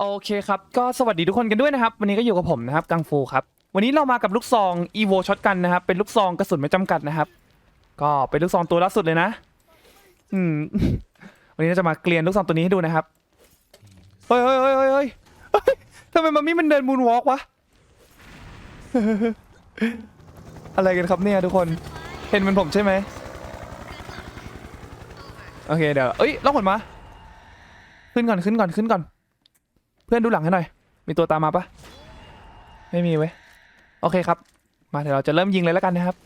โอเคครับก็สวัสดีทุกคนกันด้วยนะครับ วันนี้ก็อยู่กับผมนะครับกังฟูครับ วันนี้เรามากับลูกซอง evo ช็อตกันนะครับ เป็นลูกซองกระสุนไม่จำกัดนะครับ ก็เป็นลูกซองตัวล่าสุดเลยนะ อืม วันนี้เราจะมาเกลียนลูกซองตัวนี้ให้ดูนะครับ เฮ้ยเฮ้ยเฮ้ยเฮ้ยเฮ้ยเฮ้ยทำไมมัมมี่มันเดินมูนวอล์กวะ อะไรกันครับเนี่ยทุกคน เห็นเหมันผมใช่ไหมโอเคเดี๋ยว เอ้ยล่องหนมา ขึ้นก่อนขึ้นก่อนขึ้นก่อน เพื่อนดูหลังให้หน่อย มีตัวตามมาปะไม่มีเว้ย โอเคครับ มาเดี๋ยวเราจะเริ่มยิงเลยแล้วกันนะครับ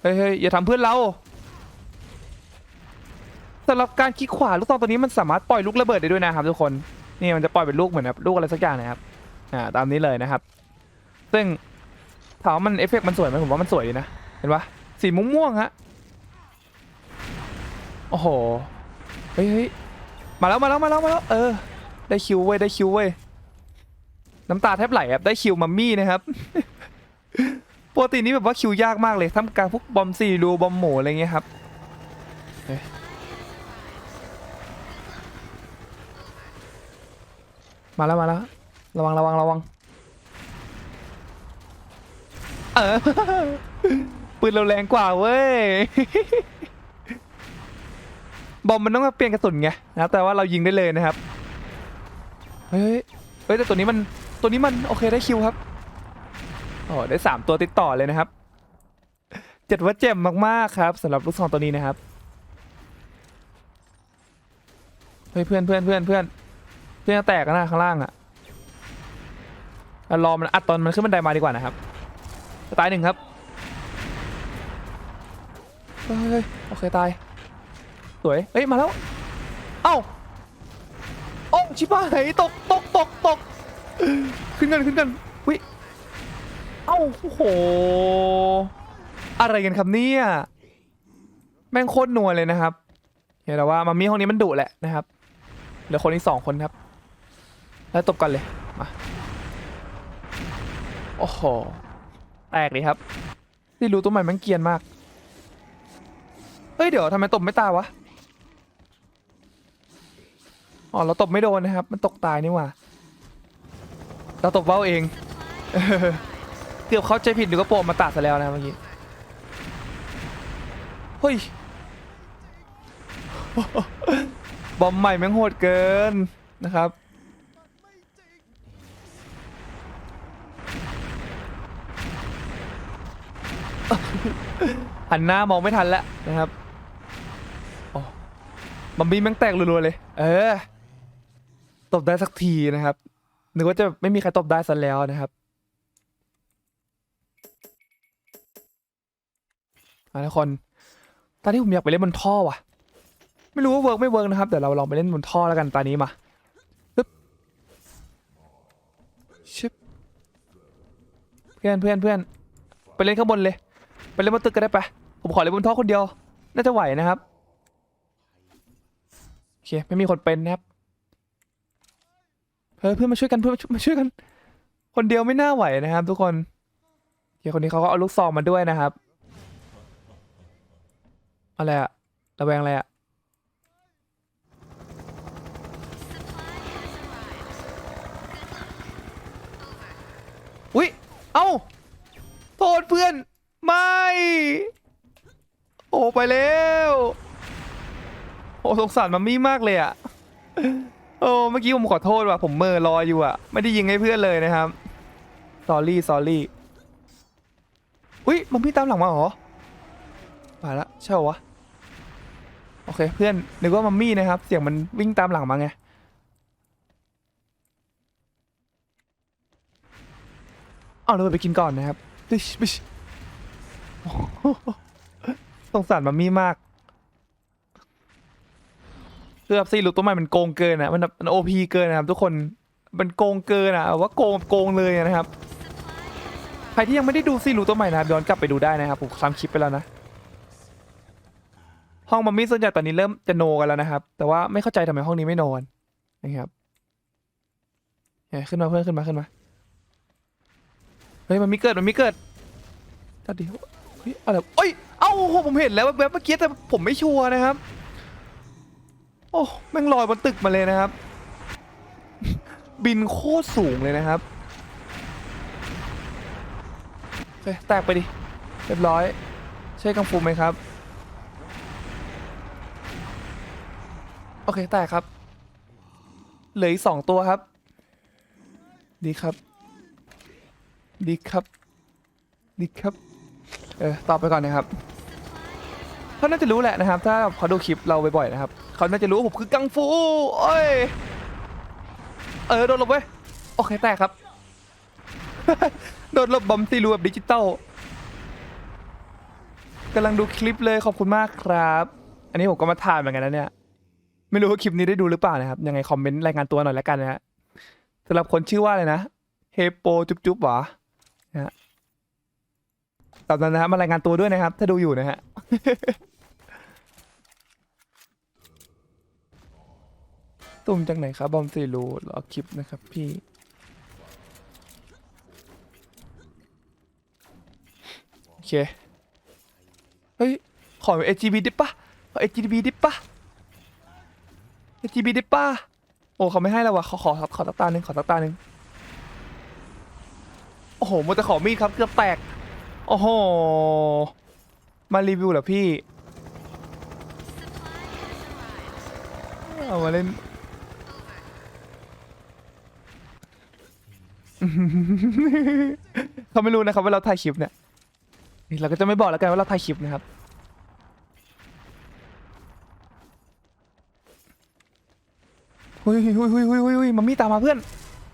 เฮ้ยเฮ้ยอย่าทำเพื่อนเราสำหรับการคลิกขวาลูกซองตัวนี้มันสามารถปล่อยลูกระเบิดได้ด้วยนะครับทุกคน นี่มันจะปล่อยเป็นลูกเหมือนแบบลูกอะไรสักอย่างนะครับ อ่าตามนี้เลยนะครับ ซึ่งถามว่ามันเอฟเฟกต์มันสวยไหมผมว่ามันสวยนะ เห็นปะสีม่วงๆฮะ โอ้โห เฮ้ย มาแล้วมาแล้วมาแล้วมาแล้วเออ ได้คิวเว้ยได้คิวเว้ยน้ำตาแทบไหลครับได้คิวมัมมี่นะครับปกตินี่แบบว่าคิวยากมากเลยทำการพวกบอมซีรูบอมหมูอะไรเงี้ยครับมาแล้วมาแล้วระวังระวังระวังเออปืนเราแรงกว่าเว้ย บอมมันต้องเปลี่ยนกระสุนไงนะครับแต่ว่าเรายิงได้เลยนะครับเฮ้ยเฮ้ยแต่ตัวนี้มันตัวนี้มันโอเคได้คิวครับโอ้ได้สามตัวติดต่อเลยนะครับเจ็ดว่าเจ็มมากๆครับสำหรับลูกซองตัวนี้นะครับเฮ้ยเพื่อนเพื่อนเพื่อนเพื่อนเพื่อนแตกกันนะข้างล่างอะอะรอมันอัดตอนมันขึ้นบันไดมาดีกว่านะครับตายหนึ่งครับเฮ้ยโอเคตาย สวยเอ้ยมาแล้วเอ้าโอ้ชิบหายตกตกตกตกขึ้นกันขึ้นกันวิเอ้าโอ้โหอะไรกันครับเนี่ยแม่งโคตรนัวเลยนะครับเห็นแต่ว่ามามีห้องนี้มันดุแหละนะครับเหลือคนอีกสองคนครับ แล้วตบกันเลยมาโอ้โหแตกเลยครับที่รู้ตัวใหม่แมันเกียนมากเฮ้ยเดี๋ยวทำไมตบไม่ตายวะ อ๋อเราตบไม่โดนนะครับ มันตกตายนี่หว่า เราตบเบ้าเองเกือบเขาใจผิดหรือก็โปะมาตัดซะแล้วนะเมื่อกี้เฮ้ยบอมใหม่แม่งโหดเกินนะครับ หันหน้ามองไม่ทันแล้วนะครับโอ้บัมบี้แม่งแตกรัวๆเลย เออ ตบได้สักทีนะครับนึกว่าจะไม่มีใครตบได้ซะแล้วนะครับมาทุกคนตอนนี้ผมอยากไปเล่นบนท่อว่ะ ไม่รู้ว่าเวิร์กไม่เวิร์กนะครับเดี๋ยวเราลองไปเล่นบนท่อแล้วกันตอนนี้มาปึ๊บชิบเพื่อนเพื่อนเพื่อนไปเล่นข้างบนเลย ไปเล่นบนตึกก็ได้ปะผมขอเล่นบนท่อคนเดียว น่าจะไหวนะครับโอเคไม่มีคนเป็นนะครับ เฮ้ยเพื่อนมาช่วยกันเพื่อนมาช่วยกัน คนเดียวไม่น่าไหวนะครับ ทุกคนโอเคคนนี้เขาก็เอาลูกซองมาด้วยนะครับอะไรอะระแวงอะไรอะอุ้ย เอ้า โทษเพื่อน ไม่ โอ้ ไปแล้ว โอ้ สงสารมัมมี่มากเลยอะ โอ้เมื่อกี้ผมขอโทษว่ะผมเมอรออยู่อะ ไม่ได้ยิงให้เพื่อนเลยนะครับ s อรี่สอรี่อุ้ยมัมมี่ตามหลังมาเหรอมาละใช่เหรอวะโอเคเพื่อนนึกว่ามัมมี่นะครับ เสียงมันวิ่งตามหลังมาไงเอาเราไปกินก่อนนะครับบิชบิชโอ้โหสงสารมัมมี่มาก คือแบบซีลูกตัวใหม่มันโกงเกินอะมันมันโอพีเกินนะครับทุกคนมันโกงเกินอะว่าโกงโกงเลยนะครับใครที่ยังไม่ได้ดูซีลูกตัวใหม่นะครับย้อนกลับไปดูได้นะครับผมทำคลิปไปแล้วนะห้องมัมมี่ส่วนใหญ่ตอนนี้เริ่มจะโนกันแล้วนะครับ แต่ว่าไม่เข้าใจทำไมห้องนี้ไม่นกันนะครับเนี่ยขึ้นมาเพื่อนขึ้นมาขึ้นมาเฮ้ยมันมีเกิดมันมีเกิดตัดเดียวเฮ้ยอะไรเอ้ยเอ้าผมเห็นแล้วแบบเมื่อกี้แต่ผมไม่ชัวร์นะครับ โอ้แม่งลอยบนตึกมาเลยนะครับ บินโคตรสูงเลยนะครับโอเคแตกไปดิ เรียบร้อย ใช่กังฟูไหมครับ โอเคแตกครับ เหลืออีกสองตัวครับ ดีครับ ดีครับ ดีครับ เออตอบไปก่อนนะครับเขาน่าจะรู้แหละนะครับ ถ้าเขาดูคลิปเราบ่อยๆนะครับ เขาน่าจะรู้ว่าผมคือกังฟูโอ้ยเออโดนหลบเว้ยโอเคแตกครับ โดนหลบบอมตีรูแบบดิจิตอลกำลังดูคลิปเลยขอบคุณมากครับ อันนี้ผมก็มาถ่ายเหมือนกันนะเนี่ย ไม่รู้ว่าคลิปนี้ได้ดูหรือเปล่านะครับ ยังไงคอมเมนต์รายงานตัวหน่อยแล้วกันนะฮะสำหรับคนชื่อว่าอะไรนะเฮโปจุ๊บจุ๊บหรอนะฮะตามนั้นนะครับมารายงานตัวด้วยนะครับ ถ้าดูอยู่นะฮะ ตุ่มจากไหนครับบอมซีรูรอคลิปนะครับพี่โอเคเฮ้ยขอ AGB ดิปะขอ AGB ดิปะ AGB ดิปะโอ้เขาไม่ให้แล้ววะขอขอขอตักตาหนึ่งขอตักตาหนึ่งโอ้โหมัวแต่ขอมีดครับเกือบแตกโอ้โหมารีวิวเหรอพี่เอามาเล่น เขาไม่รู้นะครับว่าเราถ่ายคลิปเนี่ยนี่เราก็จะไม่บอกแล้วกันว่าเราถ่ายคลิปนะครับ เฮ้ยเฮ้ยเฮ้ยเฮ้ยเฮ้ยมัมมี่ตามมาเพื่อน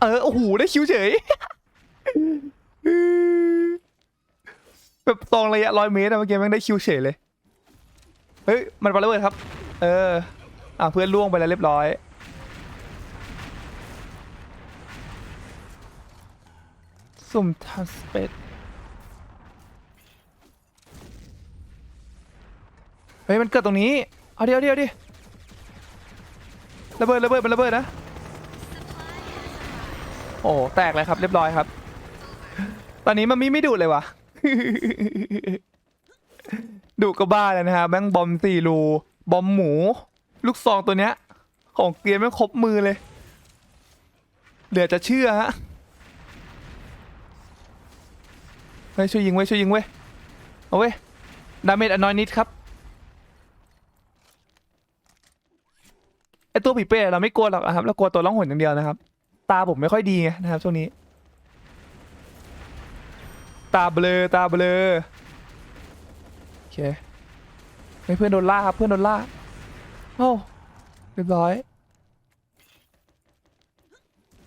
เออ โอ้โห ได้คิวเฉย แบบตองระยะร้อยเมตรอะเมื่อกี้แม่งได้คิวเฉยเลย เฮ้ย มันปาระเบิดครับ เออ อะเพื่อนล่วงไปแล้วเรียบร้อย สุ่มทัสเปดเฮ้ยมันเกิดตรงนี้ เอาเดียวเดียวดิระเบิดระเบิดมันระเบิดนะ โอ้แตกเลยครับ เรียบร้อยครับ ตอนนี้มันมีไม่ดูเลยวะดูก็บ้าเลยนะฮะแม่งบอมสี่รูบอมหมู ลูกซองตัวเนี้ย ของเกรียนไม่ครบมือเลย เหลือจะเชื่อฮะ เฮ้ยช่วยยิงเว้ยช่วยยิงเว้ยเอาเว้ยดาเมจอนอยนิดครับไอตัวผีเป้เราไม่กลัวหรอกนะครับเรากลัวตัวล่องหนอย่างเดียวนะครับ ตาผมไม่ค่อยดีไงนะครับช่วงนี้ ตาเบลอตาเบลอโอเคเฮ้ยเพื่อนโดนล่าครับเพื่อนโดนล่าโอ้าเรียบร้อย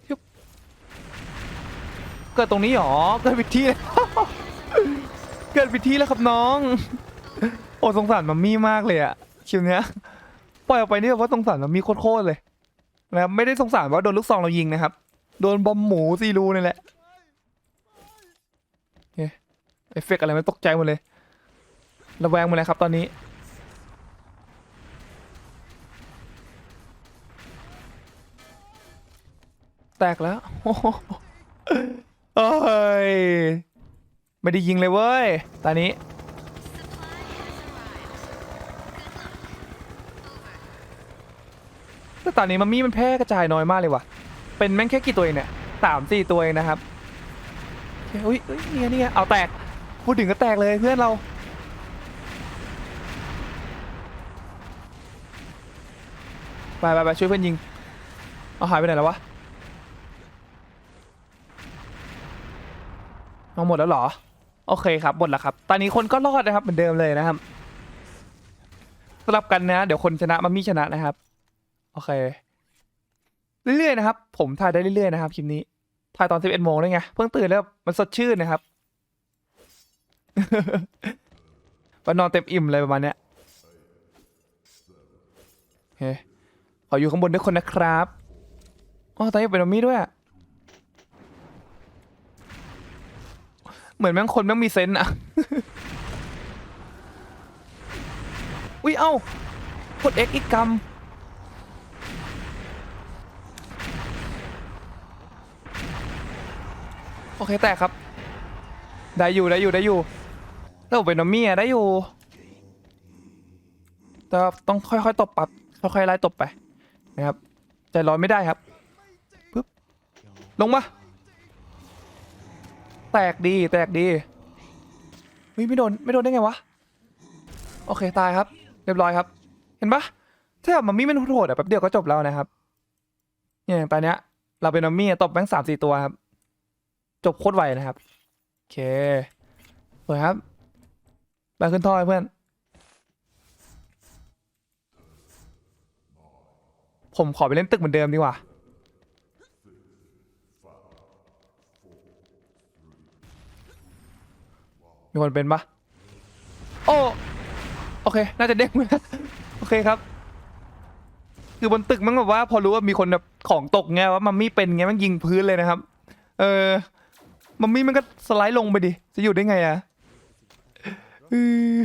ยึบเกิดตรงนี้หรอเกิดผิดที่เเกิดผิดที่แล้วครับน้อง โอ้สงสารมัมมี่มากเลยอะคิวเนี้ยปล่อยออกไปนี่แบบว่าสงสารมัมมี่โคตรๆเลยนะครับไม่ได้สงสารว่าโดนลูกซองเรายิงนะครับ โดนบอมหมูซีรูนี่แหละเอฟเฟกต์อะไรไม่ตกใจหมดเลยระแวงหมดเลยครับตอนนี้แตกแล้ว โอ้โหเอ้ย ไม่ได้ยิงเลยเว้ย ตอนนี้ แต่ตอนนี้มันมีมันแพร่กระจายน้อยมากเลยว่ะ เป็นแม่งแค่กี่ตัวเองเนี่ยสามสี่ตัวเองนะครับอเคอุ้ยอุ้ยนี่ไงนี่ไงเอาแตก พูดถึงก็แตกเลยเพื่อนเรา ไปไปไปช่วยเพื่อนยิง เอาหายไปไหนแล้ววะเอาหมดแล้วเหรอ โอเคครับหมดแล้วครับ ตอนนี้คนก็รอดนะครับเหมือนเดิมเลยนะครับสลับกันนะ เดี๋ยวคนชนะมันมีชนะนะครับ โอเค เรื่อยๆนะครับ ผมถ่ายได้เรื่อยๆนะครับคลิปนี้ถ่ายตอน11โมงด้วยไงเพิ่งตื่นแล้วมันสดชื่นนะครับวันนอนเต็มอิ่มเลยประมาณเนี้ยโอเคขออยู่ข้างบนด้วยคนนะครับอ๋อตอนนี้เป็นมัมมี่ด้วยอะ เหมือนแม่งคนแม่งมีเซนส์อะอุ้ยเอ้ากด X อีกกรรมโอเคแตกครับ ได้อยู่ได้อยู่ได้อยู่แล้วเป็นนอมี่อะได้อยู่แต่ต้องค่อยๆตบปับค่อยๆไล่ตบไปนะครับใจร้อนไม่ได้ครับปึ๊บลงมา แตกดีแตกดีเฮ้ยไม่โดนไม่โดนได้ไงวะ โอเคตายครับ เรียบร้อยครับ เห็นปะถ้าแบบมัมมี่มันโหดๆอะแป๊บเดียวก็จบแล้วนะครับเนี่ยตอนเนี้ย เราเป็นมัมมี่ตบแม่งสามสี่ตัวครับ จบโคตรไวนะครับโอเคสวยครับไปขึ้นท่อเพื่อน ผมขอไปเล่นตึกเหมือนเดิมดีกว่า มีคนเป็นปะโอ้โอเค น่าจะเด้งไปแล้วโอเคครับ คือบนตึกมันแบบว่า พอรู้ว่ามีคนแบบของตกไงว่ามัมมี่เป็นไงมันยิงพื้นเลยนะครับ เออมัมมี่มันก็สไลด์ลงไปดิจะอยู่ได้ไงอะอือ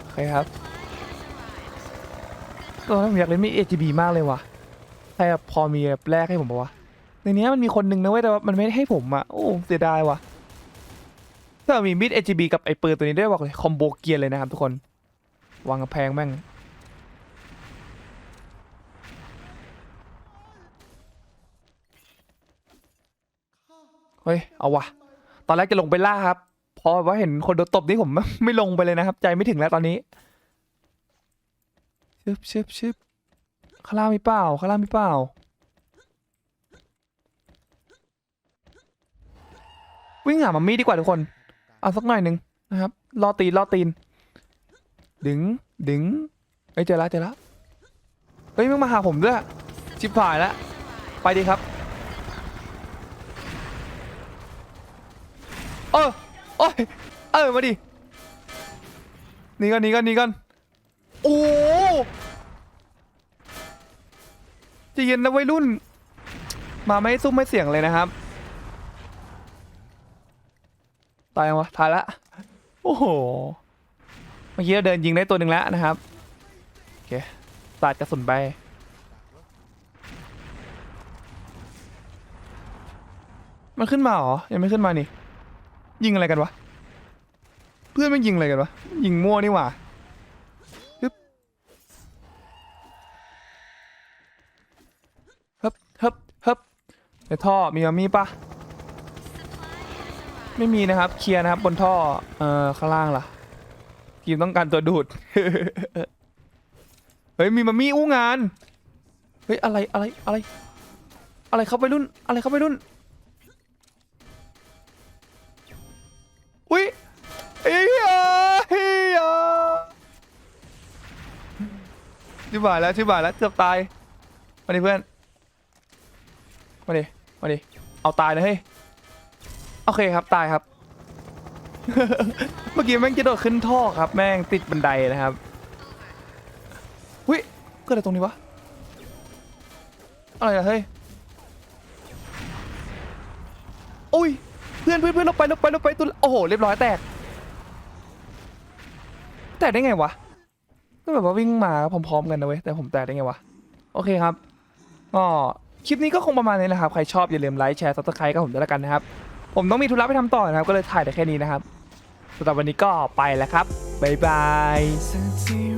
โอเคครับก็ผมอยากเล่นมี AGB มากเลยว่ะใครแบบพอมีแบบแรกให้ผมปะวะในนี้มันมีคนหนึ่งนะเว้ยแต่ว่ามันไม่ได้ให้ผมอะโอ้เสียดายว่ะ ถ้ามีมิด AGB กับไอ้ปืนตัวนี้ได้บอกเลยคอมโบเกียร์เลยนะครับทุกคน วางกำแพงแม่ง เฮ้ย เอาวะ ตอนแรกจะลงไปล่าครับ พอว่าเห็นคนโดนตบนี่ผมไม่ลงไปเลยนะครับ ใจไม่ถึงแล้วตอนนี้ชึบชึบชึบข้างล่างมีเปล่าข้างล่างมีเปล่าวิ่งหามัมมี่ดีกว่าทุกคน เอาสักหน่อยหนึ่งนะครับล่อตีนล่อตีน ดึงดึงเอ้ยเจอแล้วเจอแล้วเฮ้ยมึงมาหาผมด้วยชิบหายแล้วไปดีครับเออโอ้ยเออมาดิหนีก่อนหนีก่อนหนีก่อนโอ้จะเย็นนะวัยรุ่น มาไม่ซุ้มไม่เสียงเลยนะครับ ตายยังวะตายละโอ้โหเมื่อกี้เราเดินยิงได้ตัวหนึ่งแล้วนะครับโอเคตัดกระสุนไปมันขึ้นมาเหรอ ยังไม่ขึ้นมานี่ ยิงอะไรกันวะ เพื่อนมันยิงอะไรกันวะ ยิงมั่วนี่หว่าฮึบฮึบฮึบฮึบในท่อมีมามีปะ ไม่มีนะครับ เคลียร์นะครับ บนท่อ เอ่อ ข้างล่างล่ะ ทีมต้องการตัวดูด เฮ้ย มีมามีอู้งาน เฮ้ย อะไร อะไร อะไร อะไรเข้าไปรุ่น อะไรเข้าไปรุ่น อุ้ยเอ้ยเฮ้ยชิบหายแล้วชิบหายแล้วเกือบตาย มาดิเพื่อน มาดิ มาดิ เอาตายนะเฮ้ย โอเคครับตายครับ เมื่อกี้แม่งจะโดดขึ้นท่อครับ แม่งติดบันไดนะครับอุ้ยเกิดอะไรตรงนี้วะอะไรอะเฮ้ยอุ้ยเพื่อนเพื่อนเพื่อนเราไปเราไปเราไปตัวโอ้โหเรียบร้อยแตก แตกได้ไงวะก็แบบว่าวิ่งมาพร้อมๆกันนะเว้ยแต่ผมแตกได้ไงวะโอเคครับก็คลิปนี้ก็คงประมาณนี้นะครับ ใครชอบอย่าลืมไลค์แชร์ซับสไครต์กับผมด้วยละกันนะครับ ผมต้องมีธุระไปทำต่อนะครับ ก็เลยถ่ายได้แค่นี้นะครับสำหรับวันนี้ก็ไปแล้วครับ บ๊ายบาย